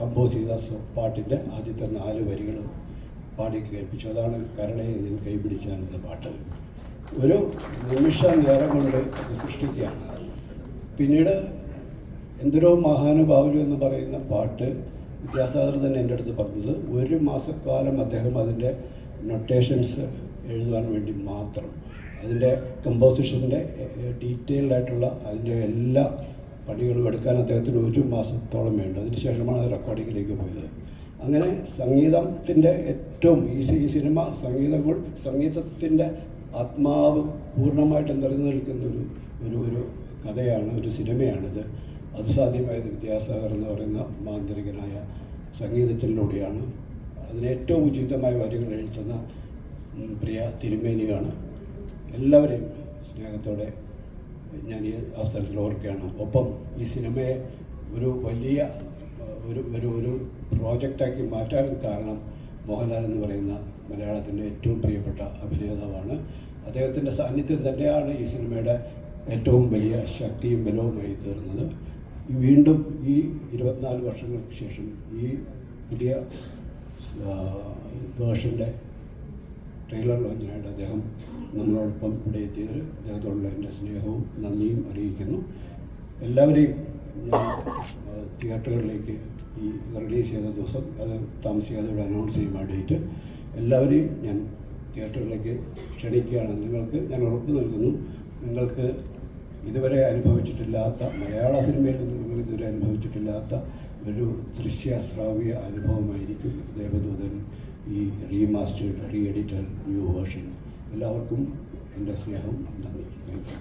Compose ചെയ്ത പാട്ടിന്റെ ആദ്യത്തെ നാല് വരികളും പാടി കേൾപ്പിച്ചു. അതാണ് കരളയെ ഞാൻ കൈപിടിച്ചാൻ പാട്ട്. ഒരു നിമിഷ നേരം കൊണ്ട് അത് സൃഷ്ടിക്കുകയാണ് പിന്നീട് എന്തൊരോ മഹാനുഭാവലു എന്ന് പറയുന്ന പാട്ട് വിദ്യാസാഗർ തന്നെ എന്റെ അടുത്ത് പറഞ്ഞത്. ഒരു മാസക്കാലം അദ്ദേഹം അതിന്റെ നൊട്ടേഷൻസ് എഴുതുവാൻ വേണ്ടി മാത്രം അതിന്റെ കമ്പോസിഷന്റെ ഡീറ്റെയിൽഡായിട്ടുള്ള അതിന്റെ എല്ലാ പണികളും എടുക്കാൻ അദ്ദേഹത്തിന് ഒരു മാസത്തോളം വേണ്ടു. അതിനുശേഷമാണ് അത് റെക്കോർഡിങ്ങിലേക്ക് പോയത്. അങ്ങനെ സംഗീതത്തിന്റെ ഏറ്റവും ഈ ഈ സിനിമ സംഗീതം സംഗീതത്തിന്റെ ആത്മാവ് പൂർണമായിട്ട് നിറഞ്ഞു നിൽക്കുന്ന ഒരു ഒരു ഒരു കഥയാണ് ഒരു സിനിമയാണിത്. അത് സാധ്യമായത് വിദ്യാസാഗർ എന്ന് പറയുന്ന മാന്ത്രികനായ സംഗീതത്തിലൂടെയാണ്. അതിന് ഏറ്റവും ഉചിതമായ വരികൾ എഴുത്തുന്ന പ്രിയ തിരുമേനിയാണ്. എല്ലാവരെയും സ്നേഹത്തോടെ ഞാൻ ഈ അവസരത്തിൽ ഓർക്കുകയാണ്. ഒപ്പം ഈ സിനിമയെ ഒരു വലിയ ഒരു ഒരു ഒരു പ്രോജക്റ്റാക്കി മാറ്റാൻ കാരണം മോഹൻലാൽ എന്ന് പറയുന്ന മലയാളത്തിന്റെ ഏറ്റവും പ്രിയപ്പെട്ട അഭിനേതാവാണ്. അദ്ദേഹത്തിന്റെ സാന്നിധ്യം തന്നെയാണ് ഈ സിനിമയുടെ ഏറ്റവും വലിയ ശക്തിയും ബലവുമായി തീർന്നത്. വീണ്ടും ഈ ഇരുപത്തിനാല് വർഷങ്ങൾക്ക് ശേഷം ഈ പുതിയ വേർഷന്റെ ട്രെയിലർ ലോഞ്ചിനായിട്ട് അദ്ദേഹം നമ്മളോടൊപ്പം ഇവിടെ എത്തിയതിൽ അദ്ദേഹത്തോടുള്ള എന്റെ സ്നേഹവും നന്ദിയും അറിയിക്കുന്നു. എല്ലാവരെയും ഞാൻ തിയേറ്ററുകളിലേക്ക് ഈ റിലീസ് ചെയ്ത ദിവസം അത് താമസിക്കാതെ ഇവിടെ അനൗൺസ് ചെയ്യും ആ എല്ലാവരെയും ഞാൻ തിയേറ്ററുകളിലേക്ക് ക്ഷണിക്കുകയാണ്. നിങ്ങൾക്ക് ഞാൻ ഉറപ്പ് നൽകുന്നു നിങ്ങൾക്ക് ഇതുവരെ അനുഭവിച്ചിട്ടില്ലാത്ത മലയാള സിനിമയിൽ നിങ്ങൾ ഇതുവരെ അനുഭവിച്ചിട്ടില്ലാത്ത ഒരു ദൃശ്യ ശ്രാവ്യ അനുഭവമായിരിക്കും ദേവദൂതൻ ഈ remastered re edited new version എല്ലാവർക്കും എന്റെ സ്നേഹം. നന്ദി. Thank you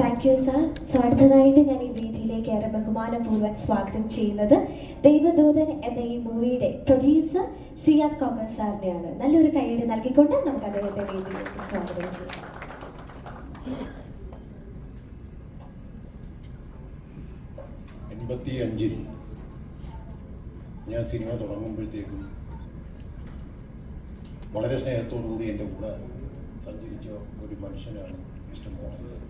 thank you sir so അടുത്തതായിട്ട് ഞാൻ ഈ വേദിയിലേക്ക് ഏറെ ബഹുമാനപൂർവം സ്വാഗതം ചെയ്യുന്നത് ദൈവദൂതൻ എന്ന ഈ മൂവിയുടെ പ്രൊഡ്യൂസർ സി ആർ കോമസ് സാറിനെയാണ്. നല്ലൊരു കൈയ്യടി നൽകിക്കൊണ്ട് നമുക്ക് അദ്ദേഹത്തെ വേദിയിലേക്ക് സ്വാഗതം ചെയ്യാം. എൺപത്തി അഞ്ചിൽ ഞാൻ സിനിമ തുടങ്ങുമ്പോഴത്തേക്കും വളരെ സ്നേഹത്തോടുകൂടി എന്റെ കൂടെ സഞ്ചരിച്ച ഒരു മനുഷ്യനാണ് മിസ്റ്റർ മോഹൻലാൽ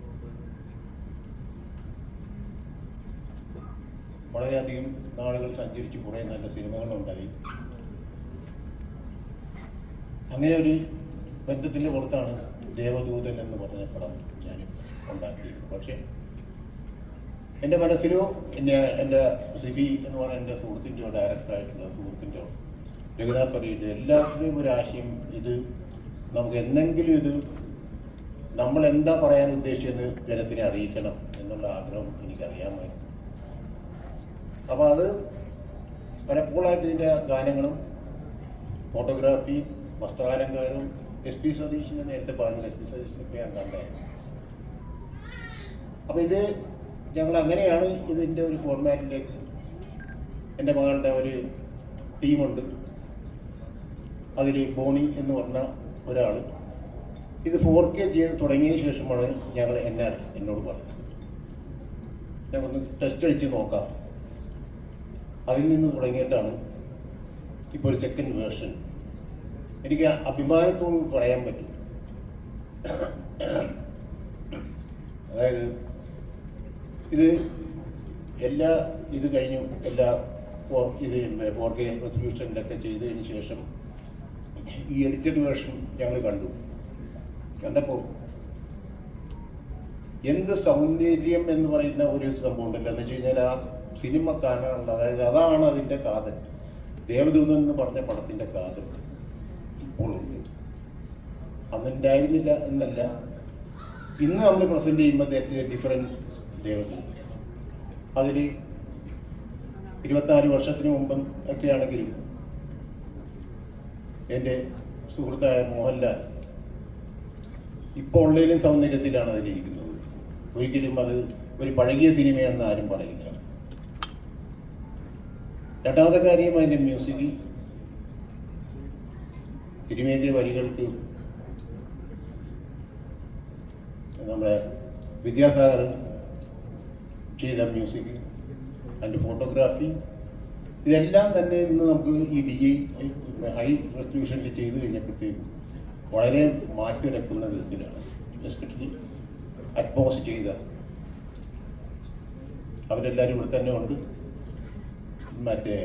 വളരെയധികം നാളുകൾ സഞ്ചരിച്ച് കുറേ നല്ല സിനിമകളുണ്ടായി. അങ്ങനെ ഒരു ബന്ധത്തിന്റെ പുറത്താണ് ദേവദൂതൻ എന്ന് പറഞ്ഞ പടം ഞാൻ ഉണ്ടാക്കിയത് പക്ഷേ എന്റെ മനസ്സിലോ എന്റെ എന്റെ സിബി എന്ന് പറയുന്ന എന്റെ സുഹൃത്തിന്റെയോ ഡയറക്ടറായിട്ടുള്ള സുഹൃത്തിന്റെയോ രഘുനാഥ് എല്ലാവരുടെയും ഒരു ആശയം ഇത്. നമുക്ക് എന്തെങ്കിലും ഇത് നമ്മൾ എന്താ പറയാൻ ഉദ്ദേശിച്ചെന്ന് ജനത്തിനെ അറിയിക്കണം എന്നുള്ള ആഗ്രഹം എനിക്കറിയാമായിരുന്നു. അപ്പോൾ അത് പലപ്പോഴായിട്ട് ഇതിന്റെ ഗാനങ്ങളും ഫോട്ടോഗ്രാഫി വസ്ത്രാലങ്കാരവും എസ് പി സതീഷിനെ നേരത്തെ പറഞ്ഞു എസ് പി സതീഷിനൊക്കെ ഞാൻ കണ്ടായിരുന്നു. അപ്പോൾ ഇത് ഞങ്ങൾ അങ്ങനെയാണ് ഇതിന്റെ ഒരു ഫോർമാറ്റിലേക്ക് എന്റെ മകളുടെ ഒരു ടീമുണ്ട് അതിൽ ബോണി എന്ന് പറഞ്ഞ ഒരാൾ ഇത് ഫോർ കെ ചെയ്ത് തുടങ്ങിയതിന് ശേഷമാണ് ഞങ്ങൾ എന്നെ എന്നോട് പറഞ്ഞത്. ഞങ്ങളൊന്ന് ടെസ്റ്റ് അടിച്ച് നോക്കാം. അതിൽ നിന്ന് തുടങ്ങിയിട്ടാണ് ഇപ്പോൾ ഒരു സെക്കൻഡ് വേർഷൻ എനിക്ക് അഭിമാനത്തോട് പറയാൻ പറ്റും. അതായത് ഇത് എല്ലാ ഇത് കഴിഞ്ഞു എല്ലാ ഇത് ഫോർ കെ റെസൊല്യൂഷനിലൊക്കെ ചെയ്തതിന് ശേഷം ഈ എഡിറ്റഡ് വേർഷൻ ഞങ്ങൾ കണ്ടു. കണ്ടപ്പോൾ എന്ത് സൗന്ദര്യം എന്ന് പറയുന്ന ഒരു സംഭവം ഉണ്ടല്ലോ. എന്ന് വെച്ച് കഴിഞ്ഞാൽ ആ സിനിമ കാണാനുള്ള അതായത് അതാണ് അതിന്റെ കാതൽ. ദേവദൂതൻ എന്ന് പറഞ്ഞ പടത്തിന്റെ കാതൽ ഇപ്പോഴുണ്ട്. അന്നുണ്ടായിരുന്നില്ല എന്നല്ല. ഇന്ന് നമ്മൾ പ്രസന്റ് ചെയ്യുമ്പോൾ ഡിഫറെന്റ് ദേവദൂതൻ അതിൽ ഇരുപത്തിനാല് വർഷത്തിന് മുമ്പ് ഒക്കെയാണെങ്കിലും എന്റെ സുഹൃത്തായ മോഹൻലാൽ ഇപ്പോൾ ഉള്ളതിലും സൗന്ദര്യത്തിലാണ് അതിലിരിക്കുന്നത്. ഒരിക്കലും അത് ഒരു പഴകിയ സിനിമയാണെന്ന് ആരും പറയില്ല രണ്ടാമത്തെ കാര്യം അതിന്റെ മ്യൂസിക്. തിരുമേന്റെ വരികൾക്ക് നമ്മുടെ വിദ്യാസാഗർ ചെയ്ത മ്യൂസിക് അതിന്റെ ഫോട്ടോഗ്രാഫി ഇതെല്ലാം തന്നെ ഇന്ന് നമുക്ക് ഈ ഡി ഐ ഹൈ റെസൊല്യൂഷനിൽ ചെയ്ത് കഴിഞ്ഞപ്പോഴത്തേക്കും വളരെ മാറ്റുരക്കുന്ന വിധത്തിലാണ്. എസ്പെഷ്യലി അറ്റ്മോസ് ചെയ്ത. അവരെല്ലാവരും ഇവിടെ തന്നെ ഉണ്ട്. മറ്റേ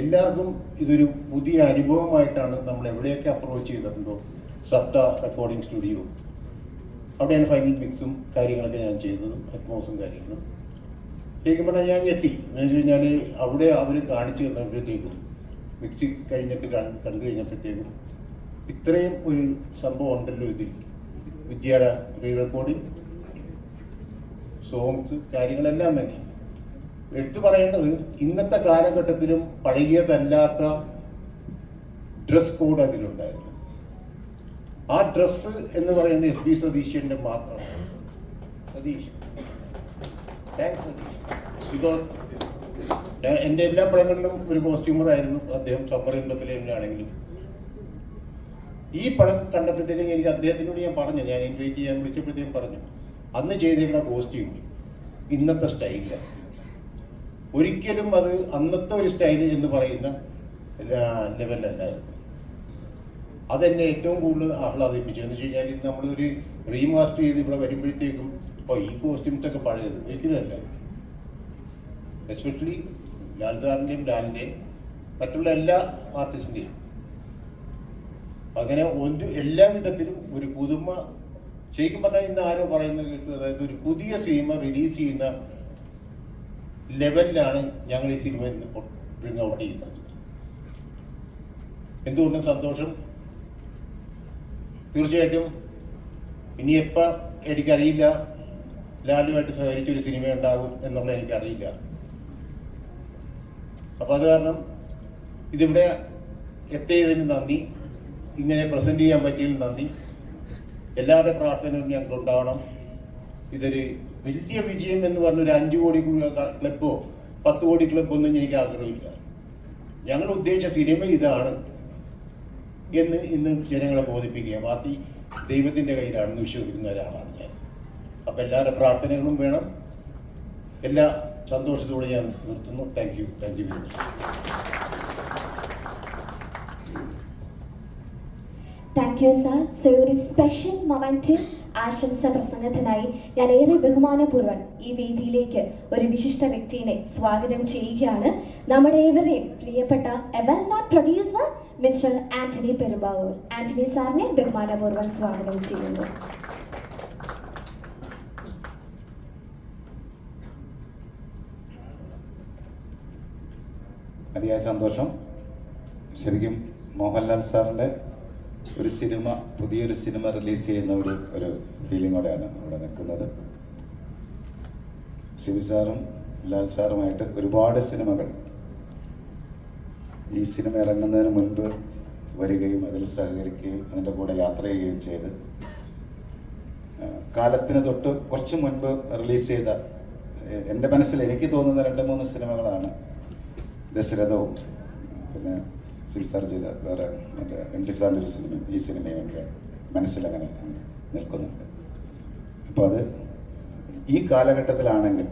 എല്ലാവർക്കും ഇതൊരു പുതിയ അനുഭവമായിട്ടാണ് നമ്മൾ എവിടെയൊക്കെ അപ്രോച്ച് ചെയ്തിട്ടുണ്ടോ? സപ്ത റെക്കോർഡിംഗ് സ്റ്റുഡിയോ അവിടെയാണ് ഫൈനൽ മിക്സും കാര്യങ്ങളൊക്കെ ഞാൻ ചെയ്തതും അറ്റ്മോസും കാര്യങ്ങളും. ശരിക്കും പറഞ്ഞാൽ ഞാൻ ഞെട്ടി. എന്ന് വെച്ച് കഴിഞ്ഞാൽ അവിടെ അവർ കാണിച്ചു തന്നപ്പോഴത്തേക്കും മിക്സി കഴിഞ്ഞിട്ട് കണ്ട് കഴിഞ്ഞപ്പോഴത്തേക്കും ഇത്രയും ഒരു സംഭവം ഉണ്ടല്ലോ ഇതിൽ. വിദ്യയുടെ റീ റെക്കോർഡിങ് സോങ്സ് കാര്യങ്ങളെല്ലാം തന്നെ. എടുത്തു പറയേണ്ടത് ഇന്നത്തെ കാലഘട്ടത്തിലും പഴകിയതല്ലാത്ത ഡ്രസ് കോഡ് അതിലുണ്ടായിരുന്നു. ആ ഡ്രസ്സ് എന്ന് പറയുന്നത് എസ് പി സതീശന്റെ മാത്രമാണ് സതീഷ് താങ്ക്സ് ബിക്കോസ് എന്റെ എല്ലാ പടങ്ങളിലും ഒരു കോസ്റ്റ്യൂമർ ആയിരുന്നു. അദ്ദേഹം ആണെങ്കിലും ഈ പടം കണ്ടപ്പോഴത്തേക്കും എനിക്ക് അദ്ദേഹത്തിനോട് ഞാൻ പറഞ്ഞു. ഞാൻ ഇൻവൈറ്റ് ചെയ്യാൻ വിളിച്ചപ്പോഴത്തേക്കും പറഞ്ഞു. അന്ന് ചെയ്തിരുന്ന കോസ്റ്റ്യൂം ഇന്നത്തെ സ്റ്റൈലില്ല ഒരിക്കലും അത് അന്നത്തെ ഒരു സ്റ്റൈൽ എന്ന് പറയുന്ന ലെവലല്ലായിരുന്നു അതെന്നെ ഏറ്റവും കൂടുതൽ ആഹ്ലാദിപ്പിച്ചു എന്ന് വെച്ച് കഴിഞ്ഞാൽ നമ്മളൊരു റീമാസ്റ്റർ ചെയ്ത് ഇവിടെ വരുമ്പോഴത്തേക്കും ഇപ്പോൾ ഈ കോസ്റ്റ്യൂംസ് ഒക്കെ പഴയത് ഒരിക്കലും അല്ല. എസ്പെഷ്യലി ലാൽ സാറിന്റെയും മറ്റുള്ള എല്ലാ ആർട്ടിസ്റ്റിന്റെയും അങ്ങനെ ഒരു എല്ലാ വിധത്തിലും ഒരു പുതുമ ശരിക്കും പറഞ്ഞാൽ ഇന്ന് ആരോ പറയുന്നത് കേട്ടു. അതായത് ഒരു പുതിയ സിനിമ റിലീസ് ചെയ്യുന്ന ലെവലിലാണ് ഞങ്ങൾ ഈ സിനിമ ഇന്ന് ബ്രിങ് ഔട്ട് ചെയ്യുന്നത്. എന്തുകൊണ്ടും സന്തോഷം. തീർച്ചയായിട്ടും. ഇനി എനിക്കറിയില്ല. ലാലുമായിട്ട് സഹകരിച്ച ഒരു സിനിമ ഉണ്ടാകും എന്നുള്ളത് എനിക്കറിയില്ല. അപ്പോൾ അത് കാരണം ഇതിവിടെ എത്തിയതിന് നന്ദി. ഇങ്ങനെ പ്രസന്റ് ചെയ്യാൻ പറ്റിയതിന് നന്ദി. എല്ലാവരുടെ പ്രാർത്ഥനയും ഞങ്ങൾക്ക് ഉണ്ടാവണം. ഇതൊരു വലിയ വിജയം എന്ന് പറഞ്ഞ ഒരു അഞ്ചു കോടി ക്ലബോ പത്ത് കോടി ക്ലബൊന്നും എനിക്ക് ആഗ്രഹമില്ല. ഞങ്ങൾ ഉദ്ദേശിച്ച സിനിമ ഇതാണ്. എന്ന് ഇന്ന് ജനങ്ങളെ ബോധിപ്പിക്കുക ബാക്കി ദൈവത്തിന്റെ കയ്യിലാണെന്ന് വിശ്വസിക്കുന്ന ഒരാളാണ് ഞാൻ. അപ്പം എല്ലാവരുടെ പ്രാർത്ഥനകളും വേണം. എല്ലാ സന്തോഷത്തോടെ ഞാൻ നിർത്തുന്നു. Thank you thank you very much thank you sir so ഒരു സ്പെഷ്യൽ മൊമെന്റ് ആശംസ പ്രസംഗത്തിനായി ഞാൻ ഏറെ ബഹുമാനപൂർവം ഈ വേദിയിലേക്ക് ഒരു വിശിഷ്ട വ്യക്തിയെ സ്വാഗതം ചെയ്യുകയാണ്. നമ്മുടെ ഏവരെയും പ്രിയപ്പെട്ട Ewell well known producer mister Antony Perumbavoor. Antony സാറിനെ ബഹുമാനപൂർവം സ്വാഗതം ചെയ്യുന്നു. അതിയായ സന്തോഷം. ശരിക്കും മോഹൻലാൽ സാറിന്റെ ഒരു സിനിമ പുതിയൊരു സിനിമ റിലീസ് ചെയ്യുന്ന ഒരു ഒരു ഫീലിങ്ങോടെയാണ് അവിടെ നിൽക്കുന്നത്. ശിവ സാറും ലാൽ സാറുമായിട്ട് ഒരുപാട് സിനിമകൾ ഈ സിനിമ ഇറങ്ങുന്നതിന് മുൻപ് വരികയും അതിൽ സഹകരിക്കുകയും അതിന്റെ കൂടെ യാത്ര ചെയ്യുകയും ചെയ്ത്. കാലത്തിന് തൊട്ട് കുറച്ച് മുൻപ് റിലീസ് ചെയ്ത എന്റെ മനസ്സിൽ എനിക്ക് തോന്നുന്ന രണ്ട് മൂന്ന് സിനിമകളാണ് ദശരഥവും പിന്നെ സിൽസാർ ചെയ്ത വേറെ മറ്റേ എം ടി സാറിന്റെ ഒരു സിനിമ ഈ സിനിമയൊക്കെ മനസ്സിലങ്ങനെ നിൽക്കുന്നുണ്ട്. അപ്പോൾ അത് ഈ കാലഘട്ടത്തിലാണെങ്കിൽ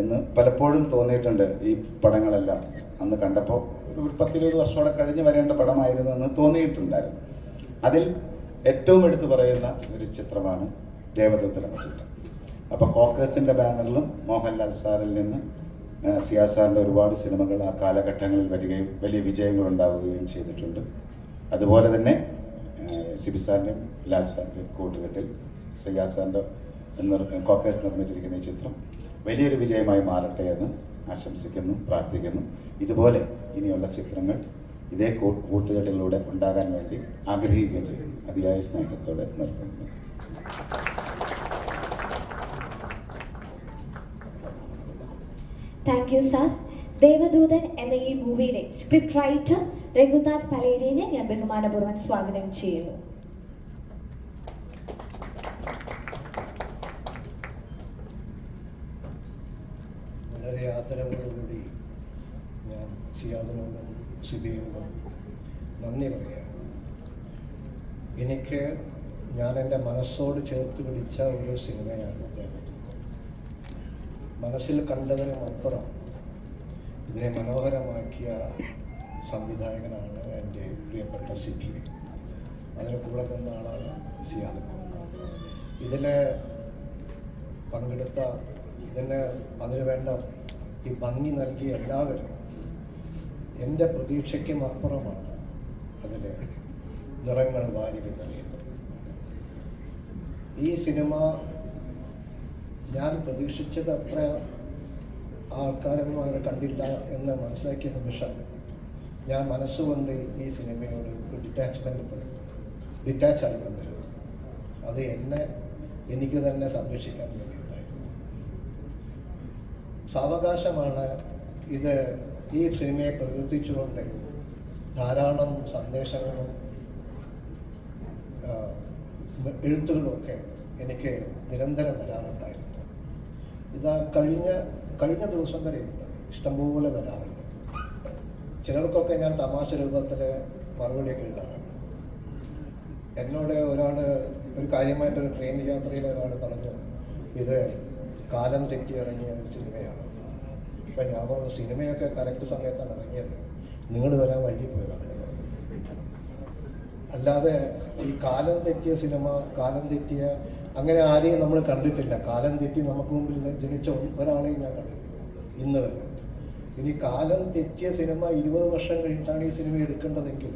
എന്ന് പലപ്പോഴും തോന്നിയിട്ടുണ്ട് ഈ പടങ്ങളെല്ലാം. അന്ന് കണ്ടപ്പോൾ ഒരു പത്തിരുപത് വർഷമോടെ കഴിഞ്ഞ് വരേണ്ട പടമായിരുന്നു എന്ന് തോന്നിയിട്ടുണ്ടായിരുന്നു. അതിൽ ഏറ്റവും എടുത്തു പറയുന്ന ഒരു ചിത്രമാണ് ദേവദൂതൻ ചിത്രം. അപ്പോൾ കോക്കേഴ്സിന്റെ ബാനറിലും മോഹൻലാൽ സാറിൽ നിന്ന് സിയാ സാറിന്റെ ഒരുപാട് സിനിമകൾ ആ കാലഘട്ടങ്ങളിൽ വരികയും വലിയ വിജയങ്ങൾ ഉണ്ടാവുകയും ചെയ്തിട്ടുണ്ട്. അതുപോലെ തന്നെ സിബി സാറിന്റെയും ലാൽ സാറിന്റെയും കൂട്ടുകെട്ടിൽ സിയാ സാറിന്റെ കോക്കേഴ്സ് നിർമ്മിച്ചിരിക്കുന്ന ഈ ചിത്രം വലിയൊരു വിജയമായി മാറട്ടെ എന്ന് ആശംസിക്കുന്നു പ്രാർത്ഥിക്കുന്നു. ഇതുപോലെ ഇനിയുള്ള ചിത്രങ്ങൾ ഇതേ കൂട്ടുകെട്ടിലൂടെ ഉണ്ടാകാൻ വേണ്ടി ആഗ്രഹിക്കുകയും ചെയ്യുന്നു. അതിയായ സ്നേഹത്തോടെ നിർത്തുന്നു. താങ്ക് യു സാർ ദേവദൂതൻ എന്ന ഈ മൂവിയുടെ സ്ക്രിപ്റ്റ് റൈറ്റർ രഘുനാഥ് പലേരിനെ ഞാൻ ബഹുമാനപൂർവം സ്വാഗതം ചെയ്യുന്നു വളരെ ആദരവോടുകൂടി ഞാൻ സിയാദിനോടും സിബിയോടും നന്ദി പറയുകയാണ്. എനിക്ക് ഞാൻ എന്റെ മനസ്സോട് ചേർത്ത് പിടിച്ച ഒരു സിനിമയാണ് ദേവദൂതൻ മനസ്സിൽ കണ്ടതിനും അപ്പുറം ഇതിനെ മനോഹരമാക്കിയ സംവിധായകനാണ് എന്റെ പ്രിയപ്പെട്ട സിബി. അതിന് കൂടെ നിന്ന ആളാണ് സിയാദ് ഇതിലെ പങ്കെടുത്ത ഇതിന് അതിനു വേണ്ട ഈ ഭംഗി നൽകിയ എല്ലാവരും എന്റെ പ്രതീക്ഷയ്ക്കും അപ്പുറമാണ് അതിൽ നിറങ്ങൾ വാരി വിതറിയത്. ഈ സിനിമ ഞാൻ പ്രതീക്ഷിച്ചത് അത്ര ആൾക്കാരൊന്നും അങ്ങനെ കണ്ടില്ല എന്ന് മനസ്സിലാക്കിയ നിമിഷം ഞാൻ മനസ്സുകൊണ്ട് ഈ സിനിമയോട് ഒരു ഡിറ്റാച്ച്മെന്റ് ഡിറ്റാച്ച് ആയി വന്നിരുന്നു. അത് എന്നെ എനിക്ക് തന്നെ സംരക്ഷിക്കാൻ വേണ്ടിയിട്ടായിരുന്നു സാവകാശമാണ് ഇത് ഈ സിനിമയെ പ്രകീർത്തിച്ചുകൊണ്ട് ധാരാളം സന്ദേശങ്ങളും എഴുത്തുകളൊക്കെ എനിക്ക് നിരന്തരം വരാറുണ്ടായിരുന്നു. ഇത് കഴിഞ്ഞ കഴിഞ്ഞ ദിവസം വരെ ഇഷ്ടംപോലെ വരാറുണ്ട്. ചിലർക്കൊക്കെ ഞാൻ തമാശ രൂപത്തിൽ മറുപടിയൊക്കെ എഴുതാറുണ്ട്. എന്നോട് ഒരാൾ ഒരു കാര്യമായിട്ടൊരു ട്രെയിൻ യാത്രയിൽ ഒരാൾ പറഞ്ഞു ഇത് കാലം തെറ്റി ഇറങ്ങിയ ഒരു സിനിമയാണ്. ഇപ്പം ഞാൻ പറഞ്ഞു സിനിമയൊക്കെ കറക്റ്റ് സമയത്താണ് ഇറങ്ങിയത്. നിങ്ങൾ വരാൻ വൈകിപ്പോയതാണ് ഞാൻ പറഞ്ഞു അല്ലാതെ ഈ കാലം തെറ്റിയ സിനിമ കാലം തെറ്റിയ അങ്ങനെ ആരെയും നമ്മൾ കണ്ടിട്ടില്ല. കാലം തെറ്റി നമുക്ക് മുമ്പിൽ ജനിച്ച ഒരാളെയും ഞാൻ കണ്ടിട്ടില്ല. ഇന്ന് വരെ. ഇനി കാലം തെറ്റിയ സിനിമ ഇരുപത് വർഷം കഴിഞ്ഞിട്ടാണ് ഈ സിനിമ എടുക്കേണ്ടതെങ്കിൽ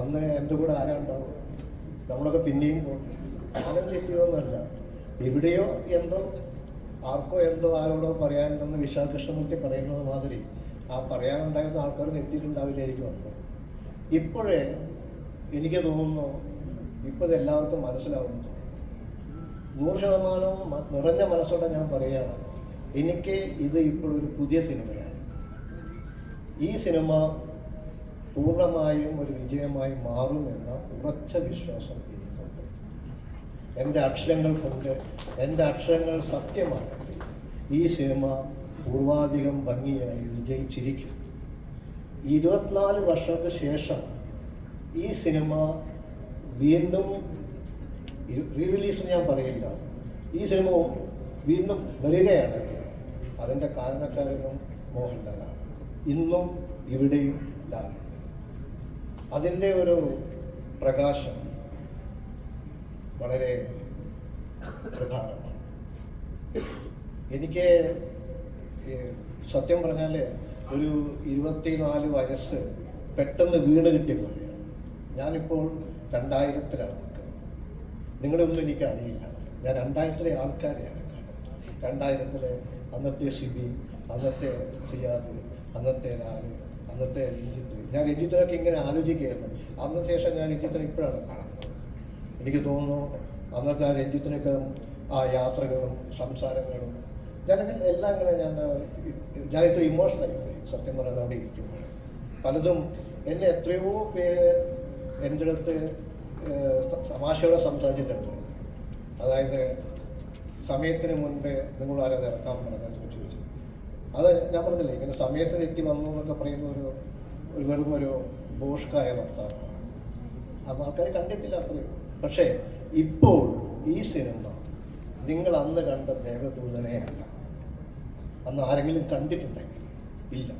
അന്ന് എന്റെ കൂടെ ആരാ ഉണ്ടാവും നമ്മളൊക്കെ പിന്നെയും പോകും കാലം തെറ്റിയൊന്നുമല്ല എവിടെയോ എന്തോ ആർക്കോ എന്തോ ആരോടോ പറയാനുണ്ടെന്ന് വിശാൽ കൃഷ്ണമൂർത്തി പറയുന്നത് മാതിരി ആ പറയാനുണ്ടായിരുന്ന ആൾക്കാർ എത്തിയിട്ടുണ്ടാവില്ലായിരിക്കും അന്ന് ഇപ്പോഴേ എനിക്ക് തോന്നുന്നു ഇപ്പോൾ ഇതെല്ലാവർക്കും മനസ്സിലാവും നൂറ് ശതമാനവും നിറഞ്ഞ മനസ്സോടെ ഞാൻ പറയുകയാണ്. എനിക്ക് ഇത് ഇപ്പോഴൊരു പുതിയ സിനിമയാണ്. ഈ സിനിമ പൂർണമായും ഒരു വിജയമായി മാറുമെന്ന ഉറച്ച വിശ്വാസം എന്റെ അക്ഷരങ്ങൾ കൊണ്ട് എന്റെ അക്ഷരങ്ങൾ സത്യമാണെങ്കിൽ ഈ സിനിമ പൂർവാധികം ഭംഗിയായി വിജയിച്ചിരിക്കും ഇരുപത്തിനാല് വർഷങ്ങൾക്ക് ശേഷം ഈ സിനിമ വീണ്ടും റീ റിലീസ് ഞാൻ പറയില്ല. ഈ സിനിമ വീണ്ടും വരികയാണ്. അതിന്റെ കാരണക്കാരനും മോഹൻലാലാണ്. ഇന്നും ഇവിടെയും ലാലുണ്ട് അതിന്റെ ഒരു പ്രകാശം വളരെ പ്രധാനമാണ്. എനിക്ക് സത്യം പറഞ്ഞാൽ ഒരു ഇരുപത്തിനാല് വയസ്സ് പെട്ടെന്ന് വീട് കിട്ടിയ പോലെയാണ്. ഞാനിപ്പോൾ രണ്ടായിരത്തിലാണ് നിൽക്കുന്നത്. നിങ്ങളൊന്നും എനിക്ക് അറിയില്ല. ഞാൻ രണ്ടായിരത്തിലെ ആൾക്കാരെയാണ് കാണുന്നത്. രണ്ടായിരത്തിലെ അന്നത്തെ സിബി അന്നത്തെ സിയാദ് അന്നത്തെ ലാൽ അന്നത്തെ രഞ്ജിത്ത്. ഞാൻ രഞ്ജിത്തിനൊക്കെ ഇങ്ങനെ ആലോചിക്കുകയായിരുന്നു. അന്ന് ശേഷം ഞാൻ രഞ്ജിത്തിനെ ഇപ്പോഴാണ് കാണുന്നത്. എനിക്ക് തോന്നുന്നു അന്നത്തെ ആ രഞ്ജിത്തിനൊക്കെ ആ യാത്രകളും സംസാരങ്ങളും ഞാനങ്ങനെ എല്ലാം ഇങ്ങനെ ഞാൻ ഇത്ര ഇമോഷണലായി പോയി. സത്യം പറഞ്ഞാൽ അവിടെ ഇരിക്കുമ്പോൾ. പലതും എന്നെ എത്രയോ പേര് എന്റെ അടുത്ത് സമാശയോടെ സംസാരിച്ചിട്ടുണ്ട്. അതായത് സമയത്തിന് മുൻപേ നിങ്ങൾ ആരത് ഇറക്കാൻ പറഞ്ഞു ചോദിച്ചു. അത് ഞാൻ പറഞ്ഞില്ലേ ഇങ്ങനെ സമയത്തിന് എത്തി വന്നു എന്നൊക്കെ പറയുന്ന ഒരു ഒരു വെറും ഒരു ബോഷ്കായ വർത്തമാനമാണ് അത് ആൾക്കാർ കണ്ടിട്ടില്ല അത്രയും പക്ഷേ ഇപ്പോൾ ഈ സിനിമ നിങ്ങൾ അന്ന് കണ്ട ദേവദൂതനെ അല്ല. അന്ന് ആരെങ്കിലും കണ്ടിട്ടുണ്ടെങ്കിൽ ഇല്ല.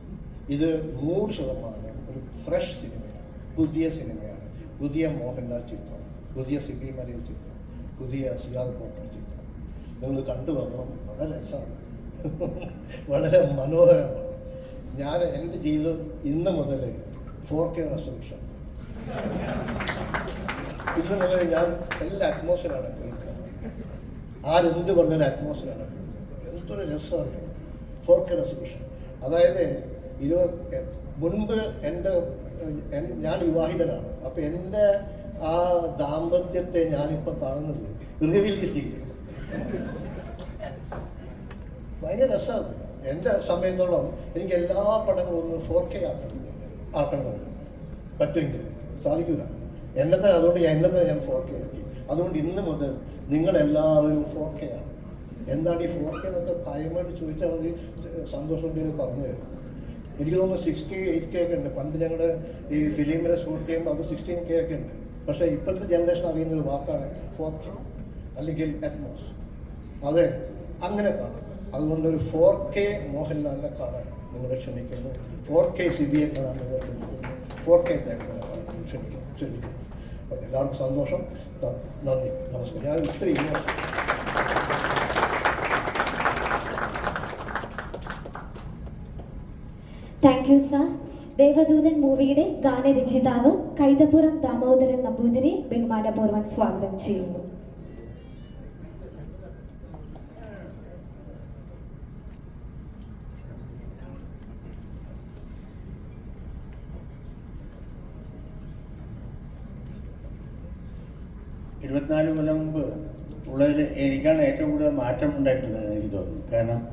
ഇത് നൂറ് ശതമാനം ഒരു ഫ്രഷ് സിനിമയാണ്. പുതിയ സിനിമയാണ്. പുതിയ മോഹൻലാൽ ചിത്രം പുതിയ സിബി മരിയ ചിത്രം പുതിയ സിയാദ് കോട്ടർ ചിത്രം. നിങ്ങൾ കണ്ടു വന്നു വളരെ രസമാണ്. വളരെ മനോഹരമാണ്. ഞാൻ എന്ത് ചെയ്തു? ഇന്ന് മുതൽ ഫോർ കെ റെസൊല്യൂഷൻ ഇന്ന് നിങ്ങൾ ഞാൻ എല്ലാ അറ്റ്മോസ്ഫിയറാണ് കേൾക്കുന്നത്. ആരെന്ത് പറഞ്ഞാലും അറ്റ്മോസ്ഫിയറാണ് എന്തൊരു രസമാണ്. ഫോർ കെ റെസൊല്യൂഷൻ അതായത് ഇരുപത് മുൻപ് എന്റെ ഞാൻ വിവാഹിതനാണ്. അപ്പോൾ എന്റെ ആ ദാമ്പത്യത്തെ ഞാനിപ്പോൾ കാണുന്നത് റിലീസ് ചെയ്യും ഭയങ്കര രസമാണ്. എന്റെ സമയത്തോളം എനിക്ക് എല്ലാ പടങ്ങളും ഒന്ന് ഫോർ കെ ആക്കണം. ആക്കണമെന്നുണ്ട് പറ്റുമെങ്കിൽ സാധിക്കില്ല എന്നത്തെ അതുകൊണ്ട് ഞാൻ എന്നത്തെ ഞാൻ ഫോർ കെ ആക്കി. അതുകൊണ്ട് ഇന്ന് മുതൽ നിങ്ങളെല്ലാവരും ഫോർ കെ ആണ്. എന്താണ് ഈ ഫോർ കെ എന്നൊക്കെ ഭയമായിട്ട് ചോദിച്ചാൽ മതി. സന്തോഷം ഉണ്ടെങ്കിൽ പറഞ്ഞു തരും. എനിക്ക് തോന്നുന്നു സിക്സ് കെ എയ്റ്റ് കെ ഒക്കെ ഉണ്ട്. പണ്ട് ഞങ്ങളുടെ ഈ ഫിലിമിനെ ഷൂട്ട് ചെയ്യുമ്പോൾ അത് സിക്സ്റ്റീൻ കെ ഒക്കെ ഉണ്ട്. പക്ഷേ ഇപ്പോഴത്തെ ജനറേഷൻ അറിയുന്ന ഒരു വാക്കാണ് ഫോർ കെ അല്ലെങ്കിൽ അറ്റ്മോസ് അതെ അങ്ങനെ കാണാം. അതുകൊണ്ട് ഒരു ഫോർ കെ മോഹൻലാലിനെ കാണാൻ നിങ്ങളെ ക്ഷണിക്കുന്നു. ഫോർ കെ സിബിയെ കാണാൻ നിങ്ങളെ ക്ഷണിക്കുന്നു. ഫോർ കെ ദേവനെ ക്ഷമിക്കുന്നു ക്ഷമിക്കുന്നു. അപ്പം എല്ലാവർക്കും സന്തോഷം. നന്ദി. നമസ്കാരം. ഞാൻ ഇത്രയും താങ്ക് യു സാർ ദേവദൂതൻ മൂവിയുടെ ഗാനരചിതാവ് കൈതപുരം ദാമോദരൻ നമ്പൂതിരി ബഹുമാനപൂർവം സ്വാഗതം ചെയ്യുന്നു. മാറ്റം ഉണ്ടായിട്ടുണ്ട് എനിക്ക് തോന്നുന്നു. കാരണം